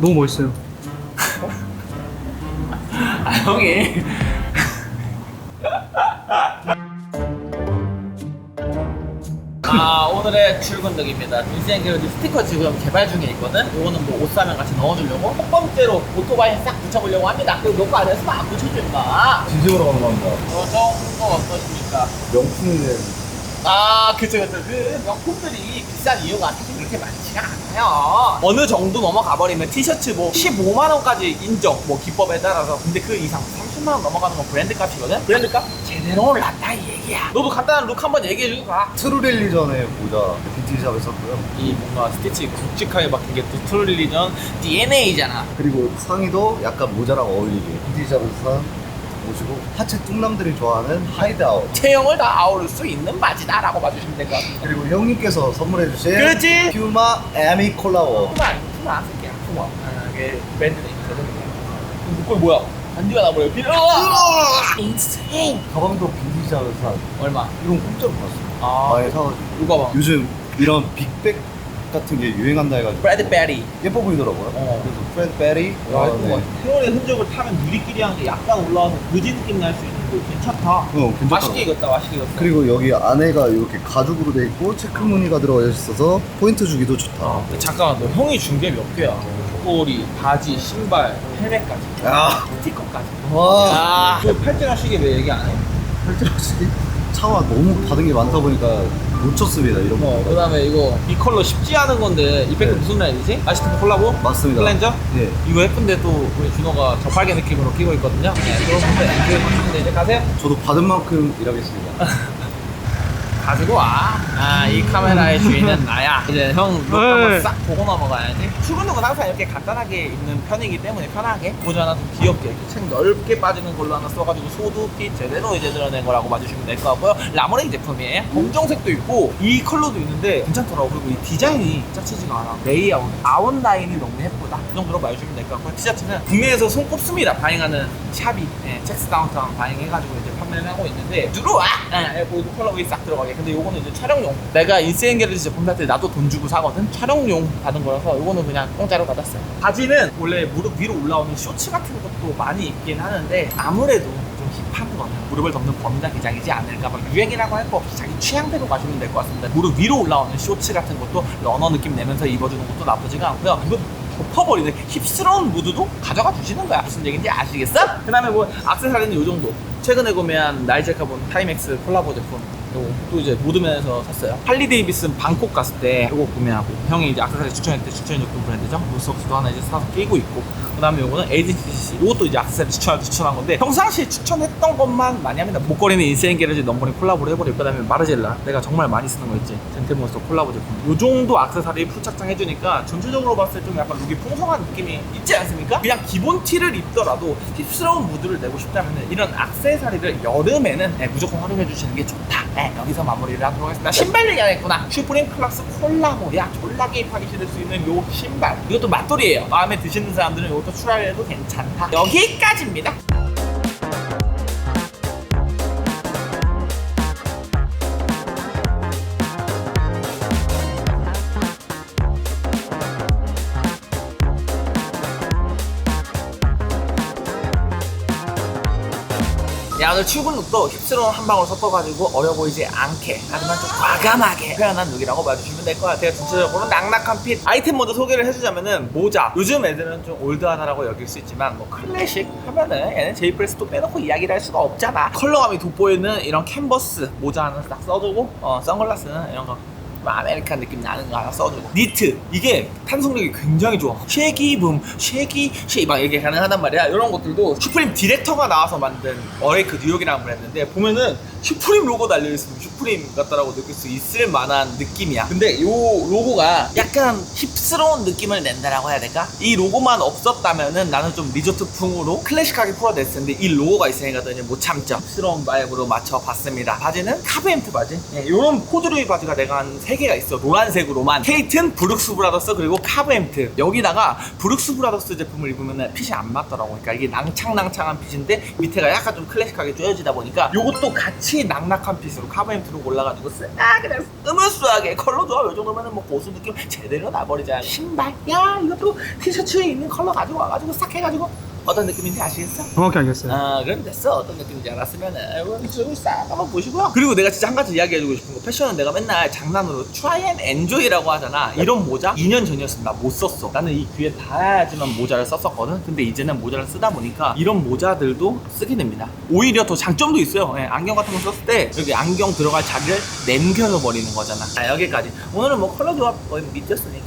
너무 멋있어요. 아 형이 아 오늘의 출근룩입니다 인생 게러지 스티커 지금 개발 중에 있거든 요거는 뭐 옷 사면 같이 넣어주려고 첫 번째로 오토바이에 싹 붙여보려고 합니다 그리고 몇거 안 했으면 안 붙여준다 진심으로 가는 겁니다. 어, 저거 어떠십니까? 명품이네. 아, 그쵸, 그쵸. 그 명품들이 비싼 이유가 사실 그렇게 많지가 않아요. 어느 정도 넘어가 버리면 티셔츠 뭐 15만원까지 인정, 뭐 기법에 따라서. 근데 그 이상 30만원 넘어가는 건 브랜드 값이거든? 브랜드 값? 제대로 올랐다, 이 얘기야. 너도 간단한 룩 한번 얘기해 줄까? 트루렐리 전에 모자 빈티지샵에 샀고요. 이 뭔가 스티치 굵직하게 박힌 게또 트롤리전 DNA잖아. 그리고 상의도 약간 모자랑 어울리게 빈티지샵에서 산 옷이고 하체 뚱남들이 좋아하는 하이드아웃. 체형을 다 아우를 수 있는 바지다라고 봐주시면 될 것 같습니다. 그리고 형님께서 선물해 주신 그렇지? 퓨마 에미 콜라워. 푸마 아니고 푸마 새끼야 푸마 아, 이게 네임이거든 이거 뭐야 반지가 나버려 비 으아! 인생 가방도 빈티지샵에서 산. 얼마? 이건 공짜로 받았어요. 아 많이 사가지고. 이거 봐 요즘 이런 빅백 같은 게 유행한다 해가지고 브래드 베리 예뻐 보이더라고요. 어. 그래서 프레드 베리. 야 네. 이거 세월의 흔적을 타면 누리끼리 하는 게 약간 올라와서 그지 느낌 날 수 있는 거 괜찮다 어, 괜찮더라고요. 맛있게 익었다 맛있게 익었어 그리고 여기 안에가 이렇게 가죽으로 돼 있고 체크 무늬가 들어가 있어서 포인트 주기도 좋다. 어, 잠깐만 너 형이 준 게 몇 개야? 목걸이, 바지, 신발, 헬멧까지 야, 스티커까지 와, 아, 그 팔찌랑 시계 왜 얘기 안 해? 팔찌라시 차와 너무 받은 게 많다 보니까 놓쳤습니다 이런 어, 거. 그 다음에 이거 이 컬러 쉽지 않은 건데 이펙트 네. 무슨 라인이지? 아시트 콜라보? 맞습니다. 클렌저? 네. 이거 예쁜데 또 우리 준호가 저팔계 느낌으로 끼고 있거든요. 네, 그런 분들 엔joy 하시는데 이제 가세요. 저도 받은 만큼 일하겠습니다. 가지고 와. 아, 이 카메라의 주인은 나야. 이제 형 룩 한번 싹 보고 넘어가야지. 출근룩은 항상 이렇게 간단하게 입는 편이기 때문에 편하게 모자 하나 좀 귀엽게 이렇게 책 넓게 빠지는 걸로 하나 써가지고 소두빛 제대로 이제 드러낸 거라고 봐주시면 될 것 같고요. 라모레이 제품이에요. 검정색도 있고 이 컬러도 있는데 괜찮더라고. 그리고 이 디자인이 짜치지가 않아. 레이아웃, 아웃 라인이 너무 예쁘다. 그 정도로 봐주시면 될 것 같고요. 티셔츠는 국내에서 손꼽습니다. 바잉하는 샵이 예, 첵스 다운타운 바잉 해가지고 이제 판매를 하고 있는데 들어와! 예, 그 컬러가 싹 들어가게. 근데 요거는 이제 촬영용. 내가 인세인 게르지 제품 살 때 나도 돈 주고 사거든. 촬영용 받은 거라서 요거는 그냥 공짜로 받았어요. 바지는 원래 무릎 위로 올라오는 쇼츠 같은 것도 많이 입긴 하는데 아무래도 좀 힙한 거는 무릎을 덮는 범죄 기장이지 않을까 막 유행이라고 할 거 없이 자기 취향대로 가시면 될 것 같습니다. 무릎 위로 올라오는 쇼츠 같은 것도 러너 느낌 내면서 입어주는 것도 나쁘지가 않고요. 이거 덮어버리는 힙스러운 무드도 가져가 주시는 거야. 무슨 얘기인지 아시겠어? 그 다음에 뭐 악세사리는 요 정도. 최근에 구매한 나이젤 카본 타이맥스 콜라보 제품. 또 이제 모드면에서 샀어요. 할리 데이비슨 방콕 갔을 때 요거 구매하고 형이 이제 악세사리 추천할 때 추천해줬던 브랜드죠. 루스옥스도 하나 이제 사서 끼고 있고 그 다음에 요거는 ADCC 요것도 이제 악세사리 추천할 때 추천한 건데 평상시에 추천했던 것만 많이 합니다. 목걸이는 인세인 게르지 넘버링 콜라보로 해버리고 그 다음에 마르젤라 내가 정말 많이 쓰는 거 있지. 젠틀몬스터 콜라보 제품. 요 정도 악세사리 풀착장 해주니까 전체적으로 봤을 때 좀 약간 룩이 풍성한 느낌이 있지 않습니까? 그냥 기본 티를 입더라도 힙스러운 무드를 내고 싶다면 이런 악세사리를 여름에는 네, 무조건 활용해 주시는 게 좋다. 네, 여기서 마무리를 하도록 하겠습니다. 신발 얘기 안 했구나. 슈프림 클락스 콜라보야. 졸라 개입하기 싫을 수 있는 요 신발. 이것도 맛돌이에요. 마음에 드시는 사람들은 이것도 출하해도 괜찮다. 여기까지입니다. 야 오늘 출근 룩도 힙스러운 한 방울 섞어가지고 어려 보이지 않게 하지만 좀 과감하게 표현한 룩이라고 봐주시면 될 것 같아요. 전체적으로 낙낙한 핏. 아이템 먼저 소개를 해주자면은 모자. 요즘 애들은 좀 올드하다라고 여길 수 있지만 뭐 클래식 하면은 얘는 제이프레스 또 빼놓고 이야기를 할 수가 없잖아. 컬러감이 돋보이는 이런 캔버스 모자 하나 딱 써주고 어 선글라스는 이런 거뭐 아메리칸 느낌 나는 거 하나 써주고. 니트. 이게 탄성력이 굉장히 좋아. 쉐기붐 쉐기 쉐막 이렇게 가능하단 말이야. 이런 것들도 슈프림 디렉터가 나와서 만든 어레이크 뉴욕이라는 브랜드인데 보면은 슈프림 로고 달려있으면 슈프림 같다라고 느낄 수 있을 만한 느낌이야. 근데 요 로고가 약간 힙스러운 느낌을 낸다라고 해야 될까? 이 로고만 없었다면은 나는 좀 리조트풍으로 클래식하게 풀어냈을 텐데 이 로고가 있으니까 또 이제 못 참죠. 힙스러운 바이브로 맞춰봤습니다. 바지는 카브엠트 바지? 예, 요런 코드류의 바지가 내가 한세 개가 있어. 노란색으로만. 케이튼, 브룩스 브라더스 그리고 카브엠트. 여기다가 브룩스 브라더스 제품을 입으면 핏이 안 맞더라고. 그러니까 이게 낭창낭창한 핏인데 밑에가 약간 좀 클래식하게 조여지다 보니까 요것도 같이 낙낙한 핏으로 카브엠트로 골라가지고 쓱 그냥 스무스하게 컬러 조합 요 정도면은 뭐 고수 느낌 제대로 나버리자. 신발 야 이것도 티셔츠에 있는 컬러 가지고 와가지고 싹 해가지고 어떤 느낌인지 아시겠어? 정확히 알겠어요. 아 그럼 됐어. 어떤 느낌인지 알았으면은 이거 싹 한번 보시고요. 그리고 내가 진짜 한 가지 이야기해주고 싶은 거 패션은 내가 맨날 장난으로 try and enjoy라고 하잖아. 이런 모자? 2년 전이었으면 나 못 썼어. 나는 이 귀에 닿아야지만 모자를 썼었거든. 근데 이제는 모자를 쓰다 보니까 이런 모자들도 쓰게 됩니다. 오히려 더 장점도 있어요. 예, 안경 같은 거 썼을 때 여기 안경 들어갈 자리를 남겨서 버리는 거잖아. 자 여기까지. 오늘은 뭐 컬러 조합 거의 미쳤으니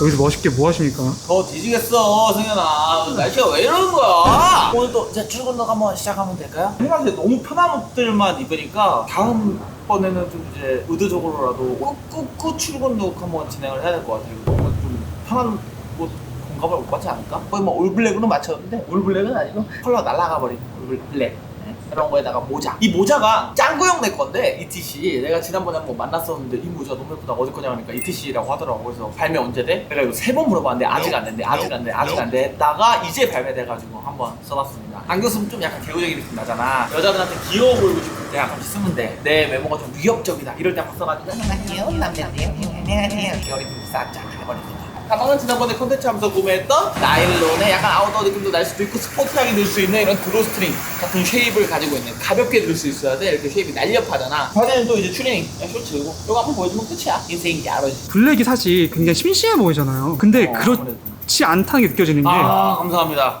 여기서 멋있게 뭐 하십니까? 더 뒤지겠어 승현아 날씨가 왜 이러는 거야 오늘 또 이제 출근도 한번 시작하면 될까요? 생각에 너무 편한 옷들만 입으니까 다음 번에는 좀 이제 의도적으로라도 꾹꾹꾹 출근도 한번 진행을 해야 될 것 같아요 너무 좀 편한 옷 공감을 못 받지 않을까? 거의 뭐 올블랙으로 맞췄는데 올블랙은 아니고 컬러 날아가 버린 올블랙 네, 이런 거에다가 모자. 이 모자가 짱구형 내 건데 ETC 내가 지난번에 한번 만났었는데 이 모자 너무 예쁘다. 어디 거냐 하니까 ETC라고 하더라고. 그래서 발매 언제 돼? 내가 이거 세 번 물어봤는데 아직 안 됐는데 아직 안 돼. 아직 안 됐다가 이제 발매돼가지고 한번 써봤습니다. 안경 쓰면 좀 약간 개구쟁이 느낌 나잖아. 여자들한테 귀여워 보이고 싶을 때 가끔 쓰면 돼 내 외모가 좀 위협적이다. 이럴 때 한번 써가지고 나 귀여운 남자인데요? 안녕하세요? 귀여운 느낌 싹쫙 해버립니다 가방은 지난번에 콘텐츠 하면서 구매했던 나일론의 약간 아웃도어 느낌도 날 수도 있고 스포티하게 들 수 있는 이런 드로스트링 같은 쉐입을 가지고 있는 가볍게 들 수 있어야 돼 이렇게 쉐입이 날렵하잖아 바지는 또 이제 추리닝 쇼츠고 이거 한번 보여주면 끝이야 인생이 야로지 블랙이 사실 굉장히 심심해 보이잖아요. 근데 어, 그렇지 않다는 게 느껴지는 게 아 감사합니다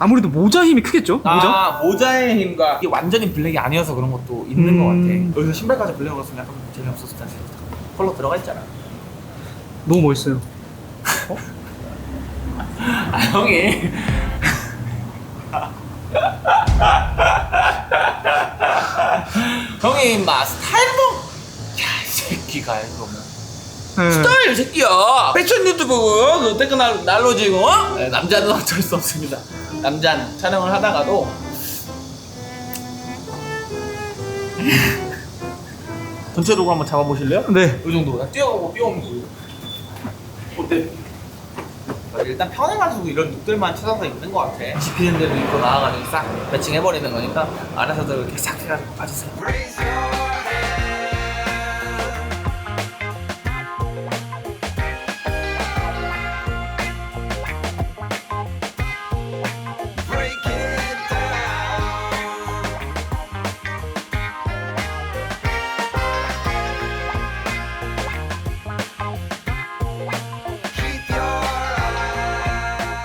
아무래도 모자 힘이 크겠죠? 모자? 아 모자의 힘과 이게 완전히 블랙이 아니어서 그런 것도 있는 음. 것 같아 여기서 신발까지 블랙으로 했으면 약간 재미없었을 텐데 컬러 들어가 있잖아 너무 멋있어요. 아 형이 형이 막 스타일로 야이 새끼가 그러면 네. 스타일 이 새끼야 패션 유튜브 그 댓글 날, 날로 지금 어? 네, 남자는 어쩔 수 없습니다 남자는 촬영을 하다가도 전체적으로 한번 잡아보실래요? 네. 이 정도 그냥 뛰어가고 뛰어오는 거 어때? 일단 편해가지고 이런 룩들만 찾아서 입는 것 같아. 집히는 대로 입고 나와가지고 싹 매칭해버리는 거니까 알아서도 이렇게 싹 해가지고 빠지세요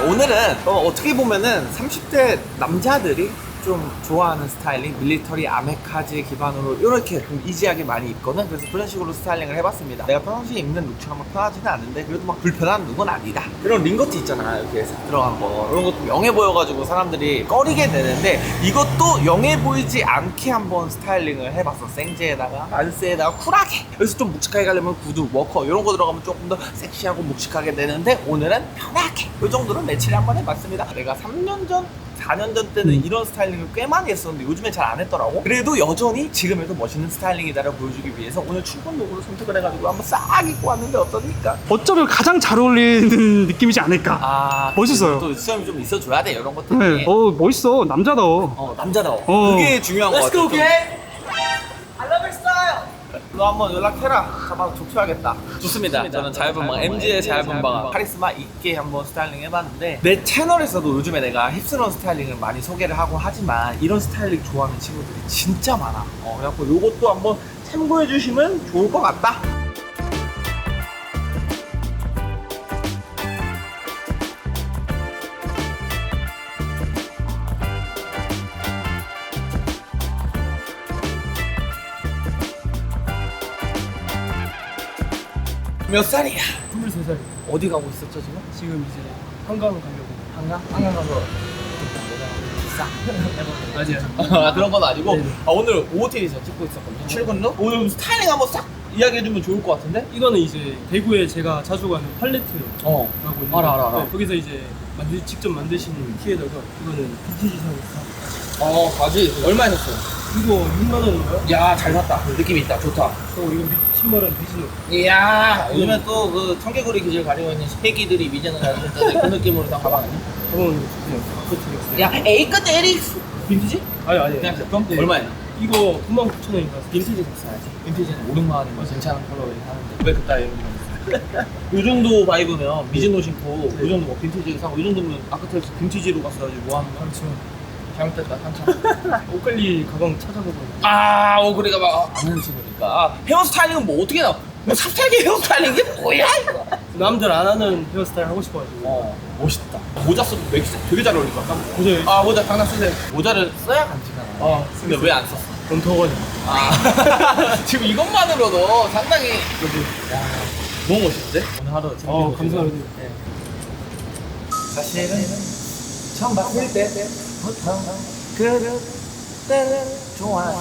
오늘은 어, 어떻게 보면은 30대 남자들이 좀 좋아하는 스타일링 밀리터리 아메카지 기반으로 이렇게 좀 이지하게 많이 입거든. 그래서 그런 식으로 스타일링을 해봤습니다. 내가 평소에 입는 룩처럼 막 편하지는 않은데 그래도 막 불편한 룩은 아니다. 이런 링거트 있잖아. 이렇게 싹 들어간 거. 이런 것도 영해 보여가지고 사람들이 꺼리게 되는데 이것도 영해 보이지 않게 한번 스타일링을 해봤어. 생제에다가 란스에다가 쿨하게. 여기서 좀 묵직하게 가려면 구두 워커 이런 거 들어가면 조금 더 섹시하고 묵직하게 되는데 오늘은 편하게. 이 정도로 매치를 한번 해봤습니다. 내가 3년 전 4년 전 때는 음. 이런 스타일링을 꽤 많이 했었는데 요즘엔 잘 안 했더라고 그래도 여전히 지금에도 멋있는 스타일링이다라고 보여주기 위해서 오늘 출근룩으로 선택을 해가지고 한번 싹 입고 왔는데 어떠니까 어쩌면 가장 잘 어울리는 느낌이지 않을까. 아 멋있어요. 또 수염이 좀 있어줘야 돼 이런 것들이 네. 어, 멋있어. 남자다워. 어 남자다워 어. 그게 중요한 거 같아 your style! 너 한번 연락해라. 잡아서 족쳐야겠다. 좋습니다. 저는 자유분방 MG의 자유분방 카리스마 있게 한번 스타일링 해봤는데 내 채널에서도 요즘에 내가 힙스러운 스타일링을 많이 소개를 하고 하지만 이런 스타일링 좋아하는 친구들이 진짜 많아. 어, 그래갖고 요것도 한번 참고해 주시면 좋을 것 같다 몇 살이야? 23살 어디 가고 있었죠 지금? 지금 이제 한강 가려고 한강? 한강 가서 싸 아니야 아, 그런 건 아니고 네네. 아, 오늘 OOTD에서 찍고 있었거든요 출근룩? 오늘 스타일링 한번 싹 이야기해주면 좋을 것 같은데? 이거는 이제 대구에 제가 자주 가는 팔레트라고 어. 있는데 알아, 알아, 알아. 네, 거기서 이제 만드, 직접 만드신 티에다가 이거는 빈티지 사고 어, 바지. 얼마에 샀어요? 이거 6만 원인가요? 야, 잘 샀다. 느낌 있다. 좋다. 어 이거 10만 원 비즈노 이야, 요즘에 또 그 청개구리 기질 가지고 있는 새끼들이 미제는 가지고 그 느낌으로 다 가방 아니야? 그냥 그거 야, A급 에릭스. 빈티지? 아니 아니 그냥 제품? 네. 얼마야? 이거 9만 9천 원인가 빈티지 사야지. 빈티지는 5, 6만 원인 거 괜찮은 컬러에 사는데 왜 그따위 이런 거 요 정도 바이브면 미즈노 신고 요 정도 뭐 빈티지 사고 이 정도면 아까처럼 빈티지로 갔어야지 뭐 하는 거야? 그렇죠. 잘못됐다 한참. 오클리 가방 찾아보고. 아 오그리가 막 아는 친구니까. 아, 헤어 스타일링은 뭐 어떻게 나와? 뭐 삽살개 헤어 스타일링 게 뭐야 이거? 남들 안 하는 헤어스타일 하고 싶어가지고. 어 멋있다. 모자 써도 맥스 되게 잘 어울릴 것 같다 도저히 아 모자 당장 쓰세요. 모자를 써야 간지가 나 아 근데 왜 안 썼어? 너무 더워가지고 아 지금 이것만으로도 상당히 야, 너무 멋있는데? 오늘 하루 어. 감사합니다 네. 사실은 처음 봤을 때 부터 그릇때를 좋아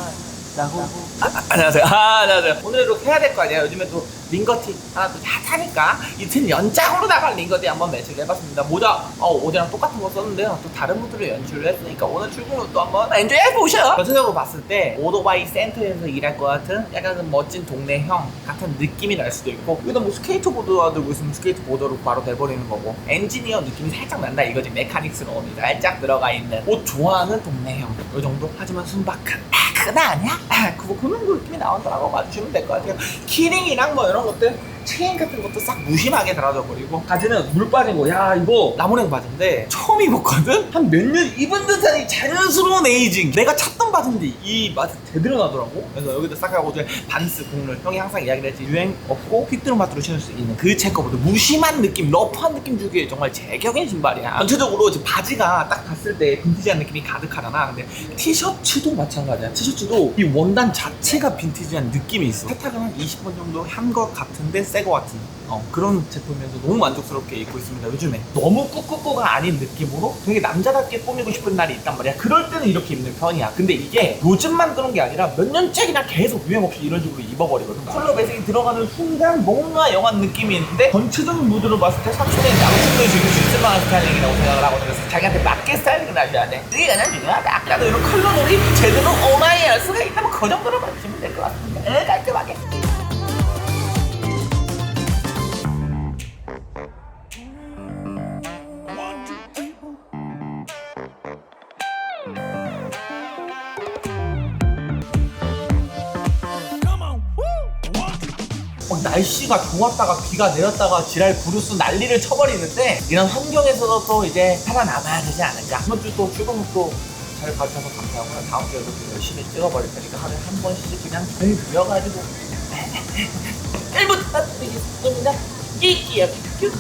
라고? 아, 아, 안녕하세요. 아, 안녕하세요. 오늘도 해야 될 거 아니에요? 요즘에 또 링거티 하나 또 핫하니까 이틀 연장으로 나갈 링거티 한번 매치를 해봤습니다. 모자 어, 어제랑 똑같은 거 썼는데요. 또 다른 분들을 연출을 했으니까 오늘 출근으로 또 한번 엔조이 해보셔 전체적으로 봤을 때 오토바이 센터에서 일할 것 같은 약간 그 멋진 동네 형 같은 느낌이 날 수도 있고 여기다 뭐 스케이트보드 들고 있으면 스케이트보드로 바로 돼버리는 거고 엔지니어 느낌이 살짝 난다. 이거지. 메카닉스러움이 살짝 들어가 있는 옷 좋아하는 동네 형이 정도? 하지만 순박한 아 그건 아니야? 아 그거 그런 느낌이 나온다라고 봐주시면 될 것 같아요 키링이랑 뭐 이런 것들 체인 같은 것도 싹 무심하게 달아져 버리고 바지는 물 빠지고 야 이거 나무랭 바지인데 처음 입었거든? 한 몇 년 입은 듯한 이 자연스러운 에이징. 내가 찾던 바지인데 이 바지 제대로 나더라고. 그래서 여기다 싹 하고 이제 반스 국룰. 형이 항상 이야기를 했지. 유행 없고 핏들은 맛으로 신을 수 있는 그 체커보드 무심한 느낌 러프한 느낌 주기에 정말 제격인 신발이야. 전체적으로 지금 바지가 딱 봤을 때 빈티지한 느낌이 가득하잖아. 근데 티셔츠도 마찬가지야. 티셔츠도 이 원단 자체가 빈티지한 느낌이 있어. 세탁은 한 20번 정도 한 것 같은데 새 거 같은 어, 그런 제품이어서 너무 만족스럽게 입고 있습니다 요즘에. 너무 꾹꾹꾹가 아닌 느낌으로 되게 남자답게 꾸미고 싶은 날이 있단 말이야. 그럴 때는 이렇게 입는 편이야. 근데 이게 요즘만 그런 게 아니라 몇 년째 그냥 계속 유행 없이 이런 식으로 입어버리거든. 컬러 배색이 들어가는 순간 뭔가 영한 느낌이 있는데 전체적인 무드로 봤을 때 사촌의 남친도 지금 쓸 만한 스타일링이라고 생각을 하거든. 그래서 자기한테 맞게 스타일링을 하셔야 돼 그게 가장 중요하다. 아까도 이런 컬러 놀이 제대로 오마이 할 수가 있다면 그 정도로 봐주시면 될 것 같습니다. 에, 깔끔하게 날씨가 좋았다가 비가 내렸다가 지랄 부르스 난리를 쳐버리는데 이런 환경에서도 또 이제 살아남아야 되지 않을까. 이번 주 또 출근도 잘 봐주셔서 감사하고요. 다음 주에도 또 열심히 찍어버릴 테니까 하루에 한 번씩 그냥 들려가지고. 1분 부탁드리겠습니다. 끼끼야 큐